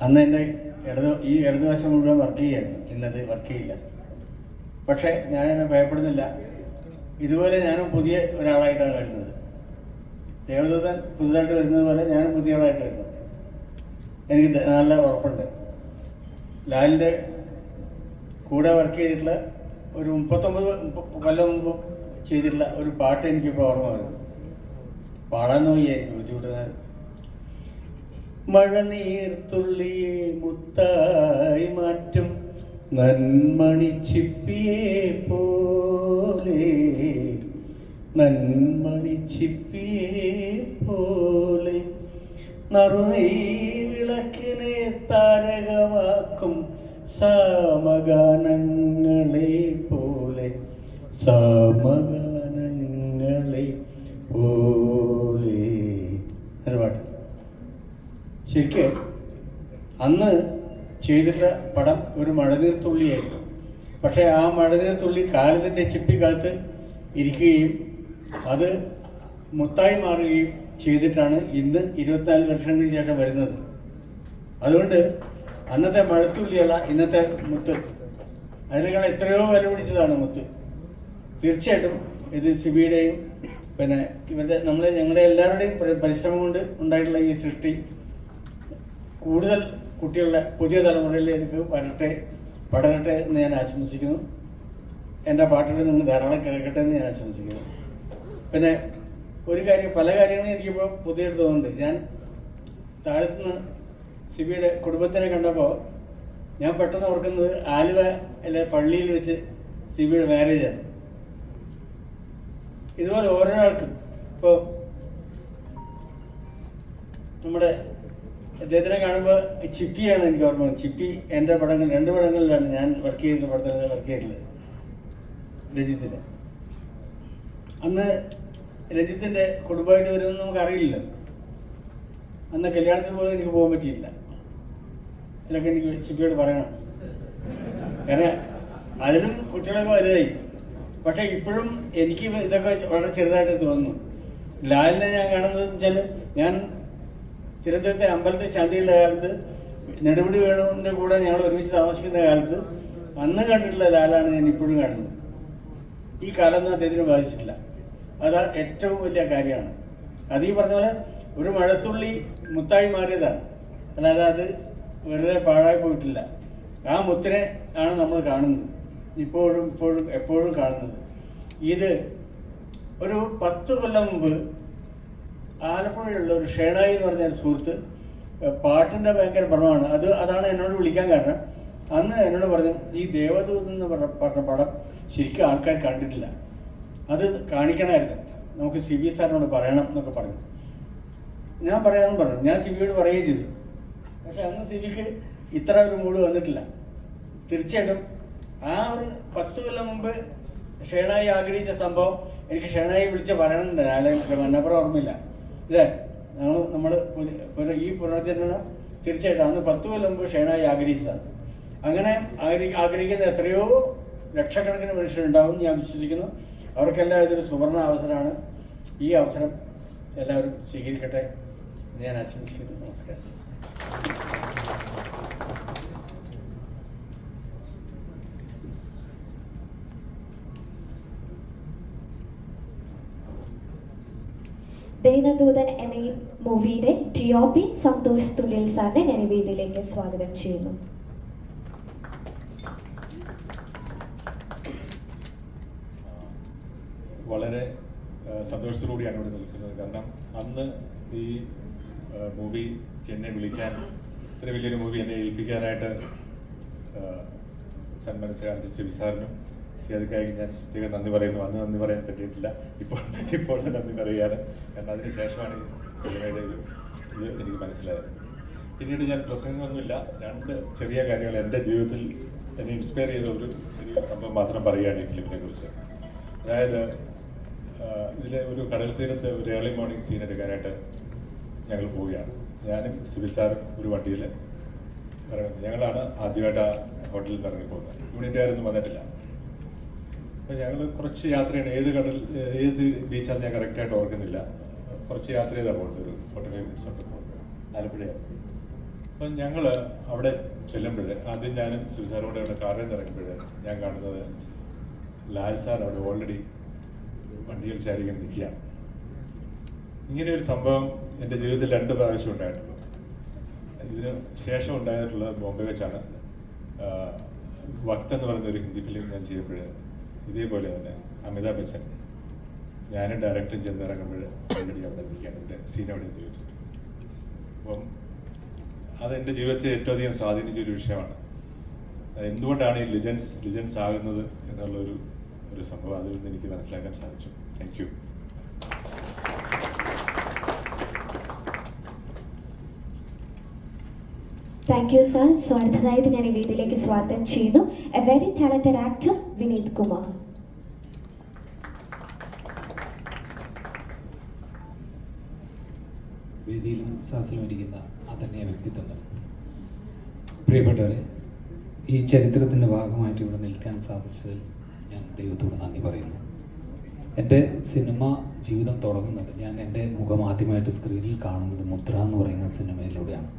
അന്ന് എന്റെ ഇടത് ഈ ഇടതുവശം മുഴുവൻ വർക്ക് ചെയ്യായിരുന്നു. ഇന്നത് വർക്ക് ചെയ്യില്ല. പക്ഷേ ഞാൻ എന്നെ ഭയപ്പെടുന്നില്ല. ഇതുപോലെ ഞാനും പുതിയ ഒരാളായിട്ടാണ് വരുന്നത്. ദേവദൂതൻ പുതുതായിട്ട് വരുന്നത് പോലെ ഞാനും പുതിയ ആളായിട്ട് വരുന്നു. എനിക്ക് നല്ല ഉറപ്പുണ്ട്. ലാലിന്റെ കൂടെ വർക്ക് ചെയ്തിട്ടുള്ള ഒരു മുപ്പത്തൊമ്പത് മുപ്പ- കൊല്ലം മുമ്പ് ചെയ്തിട്ടുള്ള ഒരു പാട്ട് എനിക്കിപ്പോൾ ഓർമ്മ വരുന്നു. പാടാൻ നോക്കിയായിരിക്കും ബുദ്ധിമുട്ടുന്നത് മഴനീർത്തുള്ളിയെ മുത്തായി മാറ്റും. നന്മണിച്ചിപ്പിയെ പോലെ നന്മണിച്ചിപ്പിയെ പോലെ. നറുനീ വിളക്കിനെ താരകമാക്കും സാമഗാനങ്ങളെ പോലെ. സാമഗാനങ്ങളെ ശരിക്ക് അന്ന് ചെയ്തിട്ട പടം ഒരു മഴനീർത്തുള്ളിയായിരുന്നു പക്ഷേ ആ മഴനീർത്തുള്ളി കാലത്തിന്റെ ചിപ്പിക്കാലത്ത് ഇരിക്കുകയും അത് മുത്തായി മാറുകയും ചെയ്തിട്ടാണ് ഇന്ന് ഇരുപത്തിനാല് വർഷങ്ങൾക്ക് ശേഷം വരുന്നത്. അതുകൊണ്ട് അന്നത്തെ മഴത്തുള്ളിയല്ല ഇന്നത്തെ മുത്ത് അതിനേക്കാൾ എത്രയോ വില പിടിച്ചതാണ് മുത്ത്. തീർച്ചയായിട്ടും ഇത് സിബിയുടെയും പിന്നെ ഇവരുടെ നമ്മളെ ഞങ്ങളുടെ എല്ലാവരുടെയും പരി- പരിശ്രമം കൊണ്ട് ഉണ്ടായിട്ടുള്ള ഈ സൃഷ്ടി കൂടുതൽ കുട്ടികളുടെ പുതിയ തലമുറയിലേക്ക് വരട്ടെ പടരട്ടെ എന്ന് ഞാൻ ആശംസിക്കുന്നു. എന്റെ പാട്ടിൽ നിന്ന് ധാരാളം കേൾക്കട്ടെ എന്ന് ഞാൻ ആശംസിക്കുന്നു. പിന്നെ ഒരു കാര്യം പല കാര്യങ്ങളും എനിക്കിപ്പോൾ പുതിയത് തോന്നുന്നുണ്ട് ഞാൻ താഴത്തുനിന്ന് സിബിയുടെ കുടുംബത്തിനെ കണ്ടപ്പോൾ ഞാൻ പെട്ടെന്ന് ഓർക്കുന്നത് ആലുവ അല്ലെ പള്ളിയിൽ വെച്ച് സിബിയുടെ മാരേജാണ് ഇതുപോലെ ഓരോ ആൾക്കും ഇപ്പോൾ നമ്മുടെ അദ്ദേഹത്തിനെ കാണുമ്പോൾ ചിപ്പിയാണ് എനിക്ക് ഓർമ്മ. ചിപ്പി എന്റെ പടങ്ങൾ രണ്ട് പടങ്ങളിലാണ് ഞാൻ വർക്ക് ചെയ്യുന്ന പടത്തിൽ വർക്ക് ചെയ്തിട്ടുള്ളത്. രഞ്ജിത്തിന്റെ. അന്ന് രഞ്ജിത്തിന്റെ കുടുംബമായിട്ട് വരുമെന്ന് നമുക്കറിയില്ലല്ലോ അന്ന് കല്യാണത്തിന് പോലും എനിക്ക് പോകാൻ പറ്റിയില്ല. അതിലൊക്കെ എനിക്ക് ചിപ്പിയോട് പറയണം. കാരണം അതിലും കുട്ടികളൊക്കെ വലുതായി. പക്ഷേ ഇപ്പോഴും എനിക്ക് ഇതൊക്കെ വളരെ ചെറുതായിട്ട് തോന്നുന്നു. ലാലിനെ ഞാൻ കാണുന്നത് വെച്ചാൽ ഞാൻ തിരുവനന്തപുരത്തെ അമ്പലത്തിൽ ശാന്തിയുടെ കാലത്ത് നെടുമുടി വേണുവിന്റെ കൂടെ ഞങ്ങൾ ഒരുമിച്ച് താമസിക്കുന്ന കാലത്ത് അന്ന് കണ്ടിട്ടുള്ള ലാലാണ് ഞാൻ ഇപ്പോഴും കാണുന്നത്. ഈ കാലമൊന്നും അദ്ദേഹത്തിന് ബാധിച്ചിട്ടില്ല. അത് ഏറ്റവും വലിയ കാര്യമാണ്. അത് ഈ പറഞ്ഞ പോലെ ഒരു മഴത്തുള്ളി മുത്തായി മാറിയതാണ്. അല്ലാതെ അത് വെറുതെ പാഴായി പോയിട്ടില്ല. ആ മുത്തിനെ ആണ് നമ്മൾ കാണുന്നത്. ഇപ്പോഴും ഇപ്പോഴും എപ്പോഴും കാണുന്നത്. ഇത് ഒരു പത്ത് കൊല്ലം മുമ്പ് ആലപ്പുഴയുള്ള ഒരു ഷേണായി എന്ന് പറഞ്ഞ സുഹൃത്ത് പാട്ടിന്റെ ഭയങ്കര ഭ്രമമാണ്. അത് അതാണ് എന്നോട് വിളിക്കാൻ കാരണം. അന്ന് എന്നോട് പറഞ്ഞു ഈ ദേവദൂത് എന്ന് പറഞ്ഞ പടം ശരിക്കും ആൾക്കാർ കണ്ടിട്ടില്ല. അത് കാണിക്കണമായിരുന്നു. നമുക്ക് സി ബി സാറിനോട് പറയണം എന്നൊക്കെ പറഞ്ഞു. ഞാൻ പറയാമെന്ന് പറഞ്ഞു. ഞാൻ സിബിയോട് പറയുകയും ചെയ്തു. പക്ഷെ അന്ന് സിബിക്ക് ഇത്ര ഒരു മൂഡ് വന്നിട്ടില്ല. തീർച്ചയായിട്ടും ആ ഒരു പത്ത് കൊല്ലം മുമ്പ് ഷേണായി ആഗ്രഹിച്ച സംഭവം എനിക്ക് ഷേണായി വിളിച്ച് പറയണമെന്നുണ്ട് അല്ലെങ്കിൽ മന്നപ്പുറം ഓർമ്മയില്ല. ഇതേ ഞങ്ങൾ നമ്മൾ ഈ പുനർജന്മം തീർച്ചയായിട്ടും അന്ന് പത്ത് കൊല്ലം മുമ്പ് ഷേണായി ആഗ്രഹിച്ചതാണ്. അങ്ങനെ ആഗ്രഹി ആഗ്രഹിക്കുന്ന എത്രയോ ലക്ഷക്കണക്കിന് മനുഷ്യരുണ്ടാവും ഞാൻ വിശ്വസിക്കുന്നു. അവർക്കെല്ലാം ഇതൊരു സുവർണ അവസരമാണ്. ഈ അവസരം എല്ലാവരും സ്വീകരിക്കട്ടെ ഞാൻ ആശംസിക്കുന്നു. നമസ്കാരം. ദൈവദൂതൻ എന്ന ഈ മൂവിയുടെ D O P Santhosh Thundiyil സാറിനെ ഞാൻ വേദിയിലേക്ക് സ്വാഗതം ചെയ്യുന്നു. വളരെ സന്തോഷത്തോടുകൂടിയാണ് ഇവിടെ നിൽക്കുന്നത്. കാരണം അന്ന് ഈ മൂവിക്ക് എന്നെ വിളിക്കാൻ ഇത്ര വലിയൊരു മൂവി എന്നെ ഏൽപ്പിക്കാനായിട്ട് ആ, സന്മനസ് കാണിച്ച സിബി അത് ഞാൻ പ്രത്യേകം നന്ദി പറയുന്നു. അന്ന് നന്ദി പറയാൻ പറ്റിയിട്ടില്ല. ഇപ്പോൾ ഇപ്പോൾ നന്ദി പറയുകയാണ്. കാരണം അതിന് ശേഷമാണ് സിനിമയുടെ ഒരു ഇത് എനിക്ക് മനസ്സിലായത്. പിന്നീട് ഞാൻ പ്രസംഗമൊന്നുമില്ല രണ്ട് ചെറിയ കാര്യങ്ങൾ എന്റെ ജീവിതത്തിൽ എന്നെ ഇൻസ്പയർ ചെയ്ത ഒരു ചെറിയ സംഭവം മാത്രം പറയുകയാണ് ഈ ഫിലിമിനെ കുറിച്ച്. അതായത് ഇതിലെ ഒരു കടൽ തീരത്ത് ഒരു ഏർലി മോർണിംഗ് സീൻ എടുക്കാനായിട്ട് ഞങ്ങൾ പോവുകയാണ്. ഞാനും സിബി സാറും ഒരു വണ്ടിയിൽ ഇറങ്ങുന്നത്. ഞങ്ങളാണ് ആദ്യമായിട്ട് ആ ഹോട്ടലിൽ നിന്ന് ഇറങ്ങി പോകുന്നത്. യൂണിറ്റുകാരൊന്നും വന്നിട്ടില്ല. ഞങ്ങൾ കുറച്ച് യാത്രയാണ്. ഏത് കടൽ ഏത് ബീച്ചാണെന്ന് ഞാൻ കറക്റ്റായിട്ട് ഓർക്കുന്നില്ല. കുറച്ച് യാത്ര ചെയ്താൽ പോകേണ്ടത് ഒരു ഫോർട്ടി ഫൈവ് മിനിറ്റ്സ് ഒക്കെ പോകുന്നത് ആലപ്പുഴയാണ് അപ്പം ഞങ്ങൾ അവിടെ ചെല്ലുമ്പോൾ ആദ്യം ഞാനും കൂടെ അവിടെ കാറിൽ നിന്ന് ഇറങ്ങുമ്പോൾ ഞാൻ കാണുന്നത് ലാൽ സാർ അവിടെ ഓൾറെഡി വണ്ടിയിൽ ചാരിങ്ങനെ നിൽക്കുകയാണ് ഇങ്ങനെ ഒരു സംഭവം എന്റെ ജീവിതത്തിൽ രണ്ട് പ്രാവശ്യം ഉണ്ടായിട്ടുള്ളൂ ഇതിന് ശേഷം ഉണ്ടായിട്ടുള്ളത് ബോംബെ വെച്ചാണ് വക്ത് എന്ന് പറയുന്ന ഒരു ഹിന്ദി ഫിലിം ഞാൻ ചെയ്യുമ്പോൾ ഇതേപോലെ തന്നെ അമിതാഭ് ബച്ചൻ ഞാനും ഡയറക്ടർ ചെന്നിറങ്ങുമ്പോൾ ഓൾറെഡി അവിടെ നിൽക്കുകയാണ് എന്റെ സീൻ അവിടെ എത്തി വെച്ചിട്ട് അപ്പം അതെന്റെ ജീവിതത്തെ ഏറ്റവും അധികം സ്വാധീനിച്ച ഒരു വിഷയമാണ്. എന്തുകൊണ്ടാണ് ഈ ലിജൻസ് ലിജൻസ് ആകുന്നത് എന്നുള്ളൊരു ഒരു സംഭവം അതിൽ നിന്ന് എനിക്ക് മനസ്സിലാക്കാൻ സാധിച്ചു. താങ്ക് താങ്ക് യു സർ സ്വാർത്ഥനായിട്ട് ഞാൻ ഈ വീട്ടിലേക്ക് സ്വാഗതം ചെയ്യുന്നു. A very talented actor Vineeth Kumar വേദിയിലും സാസിലും ഇരിക്കുന്ന ആദരണീയ വ്യക്തിത്വങ്ങൾ. പ്രിയപ്പെട്ടവരെ ഈ ചരിത്രത്തിന്റെ ഭാഗമായിട്ട് ഇവിടെ നിൽക്കാൻ സാധിച്ചതിൽ ഞാൻ ദൈവത്തോട് നന്ദി പറയുന്നു. എന്റെ സിനിമ ജീവിതം തുടങ്ങുന്നത് ഞാൻ എന്റെ മുഖം ആദ്യമായിട്ട് സ്ക്രീനിൽ കാണുന്നത് മുദ്ര എന്ന് പറയുന്ന സിനിമയിലൂടെയാണ്.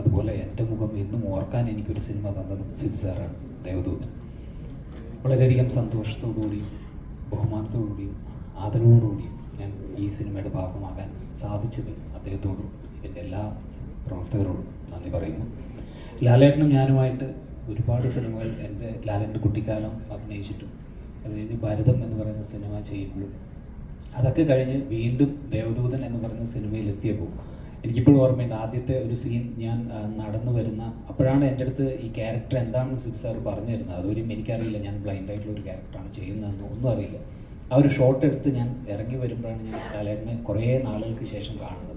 അതുപോലെ എന്റെ മുഖം എന്നും ഓർക്കാൻ എനിക്കൊരു സിനിമ തന്നതും സിബ് സാറാണ് ദേവദൂതൻ. വളരെയധികം സന്തോഷത്തോടുകൂടിയും ബഹുമാനത്തോടുകൂടിയും ആദരവോടുകൂടിയും ഞാൻ ഈ സിനിമയുടെ ഭാഗമാകാൻ സാധിച്ചതിൽ അദ്ദേഹത്തോടും ഇതിന്റെ എല്ലാ പ്രവർത്തകരോടും നന്ദി പറയുന്നു. ലാലേട്ടനും ഞാനുമായിട്ട് ഒരുപാട് സിനിമകൾ എന്റെ ലാലേട്ടന്റെ കുട്ടിക്കാലം അഭിനയിച്ചിട്ടും അത് കഴിഞ്ഞ് ഭരതം എന്ന് പറയുന്ന സിനിമ ചെയ്യുമ്പോഴും അതൊക്കെ കഴിഞ്ഞ് വീണ്ടും ദേവദൂതൻ എന്ന് പറയുന്ന സിനിമയിൽ എത്തിയപ്പോൾ എനിക്കിപ്പോഴും ഓർമ്മയുണ്ട് ആദ്യത്തെ ഒരു സീൻ ഞാൻ നടന്നു വരുന്ന അപ്പോഴാണ് എന്റെ അടുത്ത് ഈ ക്യാരക്ടർ എന്താണെന്ന് സിബ് സാർ പറഞ്ഞു തരുന്നത്. അതൊരു എനിക്കറിയില്ല ഞാൻ ബ്ലൈൻഡ് ആയിട്ടുള്ള ഒരു ക്യാരക്ടറാണ് ചെയ്യുന്നതെന്ന്. ഒന്നും അറിയില്ല. ആ ഒരു ഷോട്ട് എടുത്ത് ഞാൻ ഇറങ്ങി വരുമ്പോഴാണ് ഞാൻ ലാലേട്ടനെ കുറേ നാളുകൾക്ക് ശേഷം കാണുന്നത്.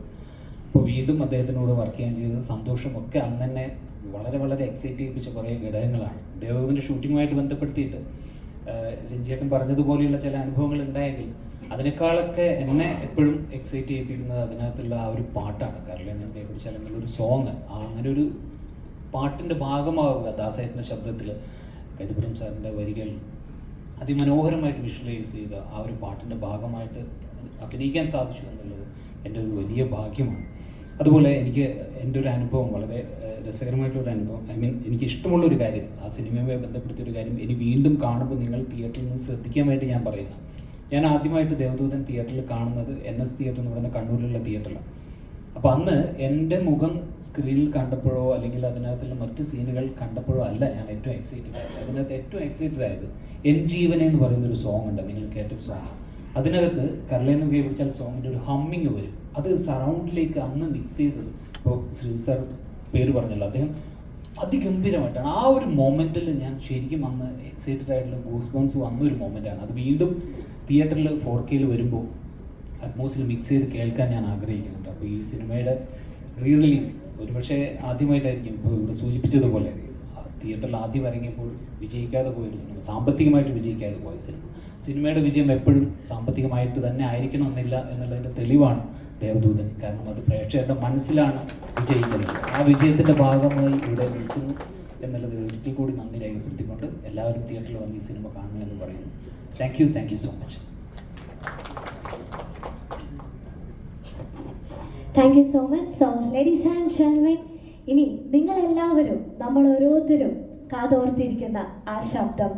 അപ്പോൾ വീണ്ടും അദ്ദേഹത്തിനോട് വർക്ക് ചെയ്യാൻ ചെയ്തത് സന്തോഷമൊക്കെ അന്ന് തന്നെ വളരെ വളരെ എക്സൈറ്റ് ചെയ്യിപ്പിച്ച കുറേ ഘടകങ്ങളാണ്. ദേവവിന്റെ ഷൂട്ടിങ്ങുമായിട്ട് ബന്ധപ്പെടുത്തിയിട്ട് രഞ്ജിയേട്ടൻ പറഞ്ഞതുപോലെയുള്ള ചില അനുഭവങ്ങൾ ഉണ്ടായെങ്കിൽ അതിനേക്കാളൊക്കെ എന്നെ എപ്പോഴും എക്സൈറ്റ് ചെയ്യിപ്പിക്കുന്നത് അതിനകത്തുള്ള ആ ഒരു പാട്ടാണ്. നിന്നെ പിടിച്ചാൽ എന്നുള്ള ഒരു സോങ് ആ അങ്ങനെ ഒരു പാട്ടിന്റെ ഭാഗമാവുക ദാസേട്ടന്റെ ശബ്ദത്തിൽ കൈതപുരം സാറിന്റെ വരികൾ അതിമനോഹരമായിട്ട് വിഷ്വലൈസ് ചെയ്ത ആ ഒരു പാട്ടിന്റെ ഭാഗമായിട്ട് അഭിനയിക്കാൻ സാധിച്ചു എന്നുള്ളത് എന്റെ ഒരു വലിയ ഭാഗ്യമാണ്. അതുപോലെ എനിക്ക് എന്റെ ഒരു അനുഭവം വളരെ രസകരമായിട്ടൊരു അനുഭവം. ഐ മീൻ എനിക്ക് ഇഷ്ടമുള്ള ഒരു കാര്യം ആ സിനിമയുമായി ബന്ധപ്പെടുത്തിയ ഒരു കാര്യം ഇനി വീണ്ടും കാണുമ്പോൾ നിങ്ങൾ തിയേറ്ററിൽ നിന്ന് ശ്രദ്ധിക്കാൻ വേണ്ടി ഞാൻ പറയുന്നു. ഞാൻ ആദ്യമായിട്ട് ദേവദൂതൻ തിയേറ്ററിൽ കാണുന്നത് എൻ എസ് തിയേറ്റർ എന്ന് പറയുന്ന കണ്ണൂരിലുള്ള തിയേറ്ററിലാണ് അപ്പോൾ അന്ന് എന്റെ മുഖം സ്ക്രീനിൽ കണ്ടപ്പോഴോ അല്ലെങ്കിൽ അതിനകത്തുള്ള മറ്റ് സീനുകൾ കണ്ടപ്പോഴോ അല്ല ഞാൻ ഏറ്റവും എക്സൈറ്റഡ് ആയത്. അതിനകത്ത് ഏറ്റവും എക്സൈറ്റഡ് ആയത് എൻ ജീവനെ എന്ന് പറയുന്ന ഒരു സോങ് ഉണ്ട്. നിങ്ങൾ കേട്ട സോങ് അതിനകത്ത് കരളേന്ന് ഉപയോഗിച്ചാൽ സോങ്ങിന്റെ ഒരു ഹമ്മിങ് വരും. അത് സറൗണ്ടിലേക്ക് അന്ന് മിക്സ് ചെയ്തത് ഇപ്പോൾ ശ്രീ സർ പേര് പറഞ്ഞല്ലോ. അദ്ദേഹം അതിഗംഭീരമായിട്ടാണ്. ആ ഒരു മൊമെന്റിൽ ഞാൻ ശരിക്കും അന്ന് എക്സൈറ്റഡ് ആയിട്ടുള്ള ഗൂസ് ബോംസ് വന്ന ഒരു മൊമെന്റാണ് അത് വീണ്ടും തിയേറ്ററിൽ ഫോർ കെയിൽ വരുമ്പോൾ അറ്റ്മോസിൽ മിക്സ് ചെയ്ത് കേൾക്കാൻ ഞാൻ ആഗ്രഹിക്കുന്നുണ്ട്. അപ്പോൾ ഈ സിനിമയുടെ റീ റിലീസ് ഒരുപക്ഷെ ആദ്യമായിട്ടായിരിക്കും ഇപ്പോൾ ഇവിടെ സൂചിപ്പിച്ചതുപോലെ. തിയേറ്ററിൽ ആദ്യം ഇറങ്ങിയപ്പോൾ വിജയിക്കാതെ പോയൊരു സിനിമ സാമ്പത്തികമായിട്ട് വിജയിക്കാതെ പോയ സിനിമ. സിനിമയുടെ വിജയം എപ്പോഴും സാമ്പത്തികമായിട്ട് തന്നെ ആയിരിക്കണമെന്നില്ല എന്നുള്ളതിന്റെ തെളിവാണ് ദേവദൂതൻ. കാരണം അത് പ്രേക്ഷകരുടെ മനസ്സിലാണ് വിജയിക്കുന്നത്. ആ വിജയത്തിന്റെ ഭാഗമായി ഇവിടെ നിൽക്കുന്നു എന്നുള്ളത് ഒരിക്കൽ കൂടി നന്ദി രേഖപ്പെടുത്തിക്കൊണ്ട് എല്ലാവരും തിയേറ്ററിൽ വന്ന് ഈ സിനിമ കാണണമെന്ന് പറയുന്നു. Thank you thank you so much thank you so much so ladies and ജെൻമെൻ ഇനി നിങ്ങൾ എല്ലാവരും നമ്മൾ ഓരോരുത്തരും കാതോർത്തിരിക്കുന്ന ആ ശബ്ദം.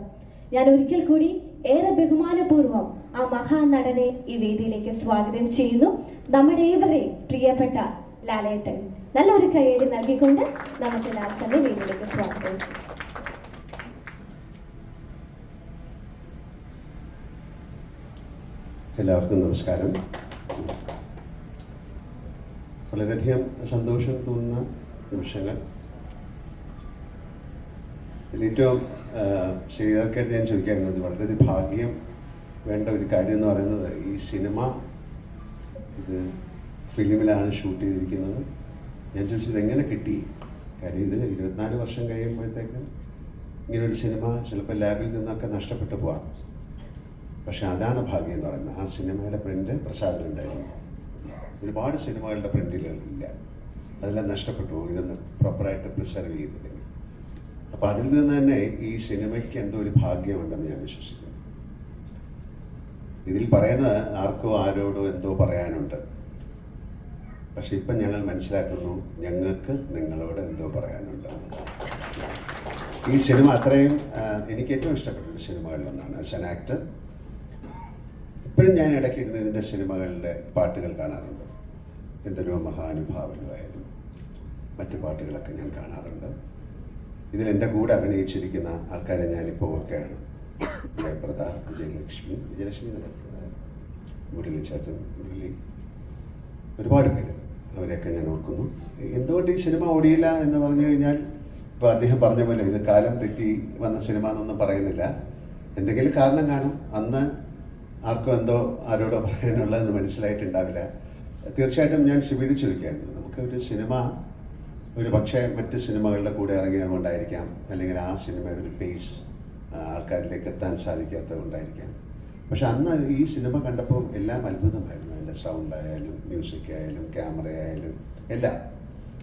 ഞാൻ ഒരിക്കൽ കൂടി ഏറെ ബഹുമാനപൂർവം ആ മഹാനടനെ ഈ വേദിയിലേക്ക് സ്വാഗതം ചെയ്യുന്നു. നമ്മുടെ ഏവരെയും പ്രിയപ്പെട്ട ലാലേട്ടൻ. നല്ലൊരു കൈയടി നൽകിക്കൊണ്ട് നമുക്ക് ലാൽസന്റെ വേദിയിലേക്ക് സ്വാഗതം ചെയ്യാം എല്ലാവർക്കും നമസ്കാരം. വളരെയധികം സന്തോഷം തോന്നുന്ന നിമിഷങ്ങൾ. ഇതിലേറ്റവും ശ്രീധർക്കായിട്ട് ഞാൻ ചോദിക്കാറുണ്ട് വളരെയധികം ഭാഗ്യം വേണ്ട ഒരു കാര്യം എന്ന് പറയുന്നത് ഈ സിനിമ ഇത് ഫിലിമിലാണ് ഷൂട്ട് ചെയ്തിരിക്കുന്നത്. ഞാൻ ചോദിച്ചത് എങ്ങനെ കിട്ടി? കാര്യം ഇത് ഇരുപത്തിനാല് വർഷം കഴിയുമ്പോഴത്തേക്കും ഇങ്ങനൊരു സിനിമ ചിലപ്പോൾ ലാബിൽ നിന്നൊക്കെ നഷ്ടപ്പെട്ടു പോവാം. പക്ഷെ അതാണ് ഭാഗ്യം എന്ന് പറയുന്നത്. ആ സിനിമയുടെ പ്രിന്റ് പ്രസാദിലുണ്ടായിരുന്നു ഒരുപാട് സിനിമകളുടെ പ്രിന്റുകളില്ല അതെല്ലാം നഷ്ടപ്പെട്ടു ഇതൊന്ന് പ്രോപ്പറായിട്ട് പ്രിസർവ് ചെയ്തില്ലെങ്കിൽ അപ്പോൾ അതിൽ നിന്ന് തന്നെ ഈ സിനിമയ്ക്ക് എന്തോ ഒരു ഭാഗ്യമുണ്ടെന്ന് ഞാൻ വിശ്വസിക്കുന്നു. ഇതിൽ പറയുന്നത് ആർക്കോ ആരോടോ എന്തോ പറയാനുണ്ട്. പക്ഷെ ഇപ്പം ഞങ്ങൾ മനസ്സിലാക്കുന്നു ഞങ്ങൾക്ക് നിങ്ങളോട് എന്തോ പറയാനുണ്ട്. ഈ സിനിമ അത്രയും എനിക്ക് ഏറ്റവും ഇഷ്ടപ്പെട്ട സിനിമകളിലൊന്നാണ്. ആസ് ആൻ ആക്ടർ ഇപ്പോഴും ഞാൻ ഇടയ്ക്ക് ഇരുന്ന് ഇതിന്റെ സിനിമകളിലെ പാട്ടുകൾ കാണാറുണ്ട്. എന്തൊരു മഹാനുഭാവനുമായാലും മറ്റു പാട്ടുകളൊക്കെ ഞാൻ കാണാറുണ്ട്. ഇതിൽ എന്റെ കൂടെ അഭിനയിച്ചിരിക്കുന്ന ആൾക്കാരെ ഞാനിപ്പോൾ ഓർക്കുകയാണ്. ജയപ്രദ വിജയലക്ഷ്മി വിജയലക്ഷ്മി? മുരളി ചേട്ടൻ മുരളി. ഒരുപാട് പേര് അവരെയൊക്കെ ഞാൻ ഓർക്കുന്നു. എന്തുകൊണ്ട് ഈ സിനിമ ഓടിയില്ല എന്ന് പറഞ്ഞു കഴിഞ്ഞാൽ ഇപ്പോൾ അദ്ദേഹം പറഞ്ഞ പോലെ ഇത് കാലം തെറ്റി വന്ന സിനിമ എന്നൊന്നും പറയുന്നില്ല. എന്തെങ്കിലും കാരണം കാണും. അന്ന് ആർക്കും എന്തോ ആരോടോ പറയാനുള്ളതെന്ന് മനസ്സിലായിട്ടുണ്ടാവില്ല. തീർച്ചയായിട്ടും ഞാൻ ശിവീട് ചോദിക്കായിരുന്നു. നമുക്ക് ഒരു സിനിമ ഒരു പക്ഷേ മറ്റ് സിനിമകളുടെ കൂടെ ഇറങ്ങിയത് കൊണ്ടായിരിക്കാം. അല്ലെങ്കിൽ ആ സിനിമയുടെ ഒരു പേസ് ആൾക്കാരിലേക്ക് എത്താൻ സാധിക്കാത്തത് കൊണ്ടായിരിക്കാം. പക്ഷെ അന്ന് ഈ സിനിമ കണ്ടപ്പോൾ എല്ലാം അത്ഭുതമായിരുന്നു. അതിന്റെ സൗണ്ട് ആയാലും മ്യൂസിക് ആയാലും ക്യാമറ ആയാലും എല്ലാം.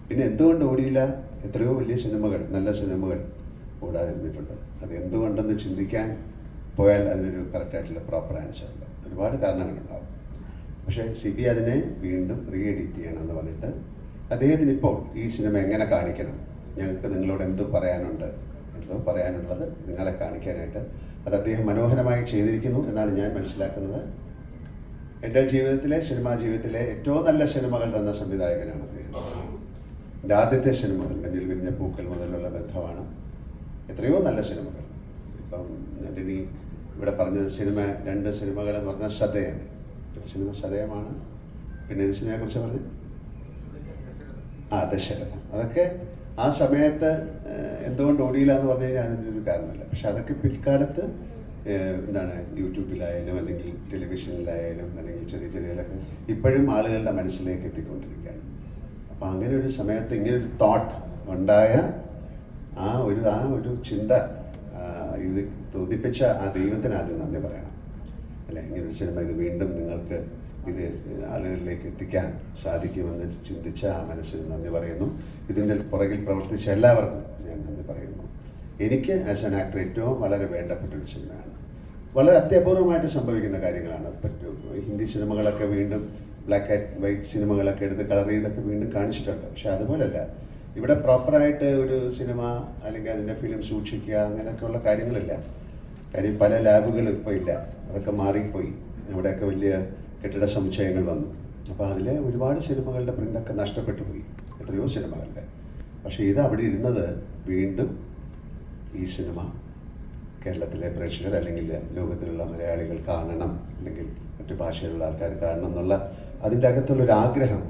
പിന്നെ എന്തുകൊണ്ട് ഓടിയില്ല? എത്രയോ വലിയ സിനിമകൾ നല്ല സിനിമകൾ ഓടാതിരുന്നിട്ടുണ്ട്. അത് എന്തുകൊണ്ടെന്ന് ചിന്തിക്കാൻ പോയാൽ അതിനൊരു കറക്റ്റായിട്ടുള്ള പ്രോപ്പർ ആൻസർ ഉണ്ട്. ഒരുപാട് കാരണങ്ങളുണ്ടാവും. പക്ഷേ സിബി അതിനെ വീണ്ടും റീ എഡിറ്റ് ചെയ്യണമെന്ന് പറഞ്ഞിട്ട് അദ്ദേഹത്തിന് ഇപ്പോൾ ഈ സിനിമ എങ്ങനെ കാണിക്കണം? ഞങ്ങൾക്ക് നിങ്ങളോട് എന്തോ പറയാനുണ്ട്. എന്തോ പറയാനുള്ളത് നിങ്ങളെ കാണിക്കാനായിട്ട്. അത് അദ്ദേഹം മനോഹരമായി ചെയ്തിരിക്കുന്നു എന്നാണ് ഞാൻ മനസ്സിലാക്കുന്നത്. എന്റെ ജീവിതത്തിലെ സിനിമാ ജീവിതത്തിലെ ഏറ്റവും നല്ല സിനിമകൾ തന്ന സംവിധായകനാണ് അദ്ദേഹം. എന്റെ ആദ്യത്തെ സിനിമ മഞ്ഞിൽ വിരിഞ്ഞ പൂക്കൾ മുതലുള്ള ബന്ധമാണ് എത്രയോ നല്ല സിനിമകൾ ഇപ്പം നളിനി ഇവിടെ പറഞ്ഞത് സിനിമ രണ്ട് സിനിമകൾ എന്ന് പറഞ്ഞാൽ ശ്രദ്ധേയം സിനിമ സദയമാണ് പിന്നെ ഏത് സിനിമയെ കുറിച്ച് പറഞ്ഞു ആ ദശരഥം അതൊക്കെ ആ സമയത്ത് എന്തുകൊണ്ട് ഓടിയില്ല എന്ന് പറഞ്ഞു കഴിഞ്ഞാൽ അതിന്റെ ഒരു കാരണമല്ല. പക്ഷെ അതൊക്കെ പിൽക്കാലത്ത് എന്താണ് യൂട്യൂബിലായാലും അല്ലെങ്കിൽ ടെലിവിഷനിലായാലും അല്ലെങ്കിൽ ചെറിയ ചെറിയതിലൊക്കെ ഇപ്പോഴും ആളുകളുടെ മനസ്സിലേക്ക് എത്തിക്കൊണ്ടിരിക്കുകയാണ്. അപ്പോൾ അങ്ങനെ ഒരു സമയത്ത് ഇങ്ങനെ ഒരു തോട്ട് ഉണ്ടായ ആ ഒരു ആ ഒരു ചിന്ത ഇത് തോന്നിപ്പിച്ച ആ ദൈവത്തിന് ആദ്യം നന്ദി പറയണം. അല്ലെ? ഇങ്ങനെ ഒരു സിനിമ ഇത് വീണ്ടും നിങ്ങൾക്ക് ഇത് ആളുകളിലേക്ക് എത്തിക്കാൻ സാധിക്കുമെന്ന് ചിന്തിച്ച ആ മനസ്സിന് നന്ദി പറയുന്നു. ഇതിന്റെ പുറകിൽ പ്രവർത്തിച്ച എല്ലാവർക്കും ഞാൻ നന്ദി പറയുന്നു. എനിക്ക് ആസ് ആൻ ആക്ടർ ഏറ്റവും വളരെ വേണ്ടപ്പെട്ട ഒരു സിനിമയാണ്. വളരെ അത്യപൂർവമായിട്ട് സംഭവിക്കുന്ന കാര്യങ്ങളാണ് ഹിന്ദി സിനിമകളൊക്കെ വീണ്ടും ബ്ലാക്ക് ആൻഡ് വൈറ്റ് സിനിമകളൊക്കെ എടുത്ത് കളർ ചെയ്തൊക്കെ വീണ്ടും കാണിച്ചിട്ടുണ്ട്. പക്ഷെ അതുപോലല്ല. ഇവിടെ പ്രോപ്പറായിട്ട് ഒരു സിനിമ അല്ലെങ്കിൽ അതിന്റെ ഫിലിം സൂക്ഷിക്കുക അങ്ങനെയൊക്കെയുള്ള കാര്യങ്ങളില്ല. കാര്യം പല ലാബുകളും ഇപ്പോൾ ഇല്ല. അതൊക്കെ മാറിപ്പോയി. ഇവിടെയൊക്കെ വലിയ കെട്ടിട സമുച്ചയങ്ങൾ വന്നു. അപ്പോൾ അതിലെ ഒരുപാട് സിനിമകളുടെ പ്രിന്റൊക്കെ നഷ്ടപ്പെട്ടു പോയി. എത്രയോ സിനിമകളുടെ. പക്ഷേ ഇത് അവിടെ ഇരുന്നത് വീണ്ടും ഈ സിനിമ കേരളത്തിലെ പ്രേക്ഷകർ അല്ലെങ്കിൽ ലോകത്തിലുള്ള മലയാളികൾ കാണണം അല്ലെങ്കിൽ മറ്റു ഭാഷയിലുള്ള ആൾക്കാർ കാണണം എന്നുള്ള അതിന്റെ അകത്തുള്ളൊരു ആഗ്രഹം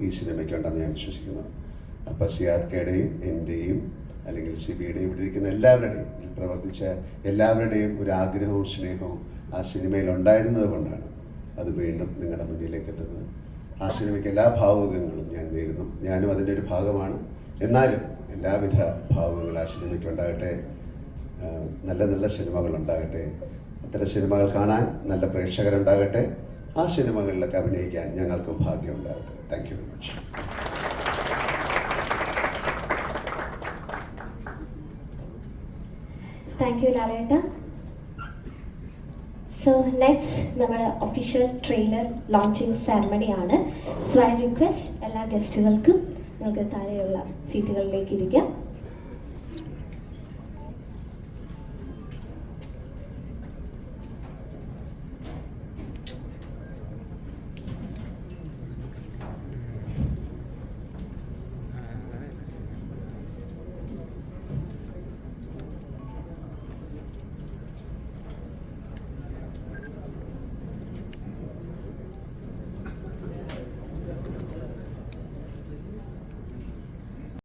ഈ സിനിമയ്ക്കുണ്ടെന്ന് ഞാൻ വിശ്വസിക്കുന്നു. അപ്പോൾ സിയാർക്കയുടെയും എന്റെയും അല്ലെങ്കിൽ സിബിയുടെയും ഇവിടെ ഇരിക്കുന്ന എല്ലാവരുടെയും പ്രവർത്തിച്ച എല്ലാവരുടെയും ഒരു ആഗ്രഹവും സ്നേഹവും ആ സിനിമയിൽ ഉണ്ടായിരുന്നത് കൊണ്ടാണ് അത് വീണ്ടും നിങ്ങളുടെ മുന്നിലേക്ക് എത്തുന്നത്. ആ സിനിമയ്ക്ക് എല്ലാ ഭാവുകങ്ങളും ഞാൻ നേരുന്നു. ഞാനും അതിന്റെ ഒരു ഭാഗമാണ്. എന്നാലും എല്ലാവിധ ഭാവങ്ങളും ആ സിനിമയ്ക്ക് ഉണ്ടാകട്ടെ. നല്ല നല്ല സിനിമകൾ ഉണ്ടാകട്ടെ. അത്തരം സിനിമകൾ കാണാൻ നല്ല പ്രേക്ഷകരുണ്ടാകട്ടെ. ആ സിനിമകളിലൊക്കെ അഭിനയിക്കാൻ ഞങ്ങൾക്കും ഭാഗ്യമുണ്ടാകട്ടെ thank you very much thank you ലാലേട്ട സോ നെക്സ്റ്റ് നമ്മുടെ ഒഫീഷ്യൽ ട്രെയിലർ ലോഞ്ചിങ് സെറമണി ആണ്. സോ ഐ റിക്വസ്റ്റ് എല്ലാ ഗസ്റ്റുകൾക്കും നിങ്ങൾക്ക് താഴെയുള്ള സീറ്റുകളിലേക്ക് ഇരിക്കാം.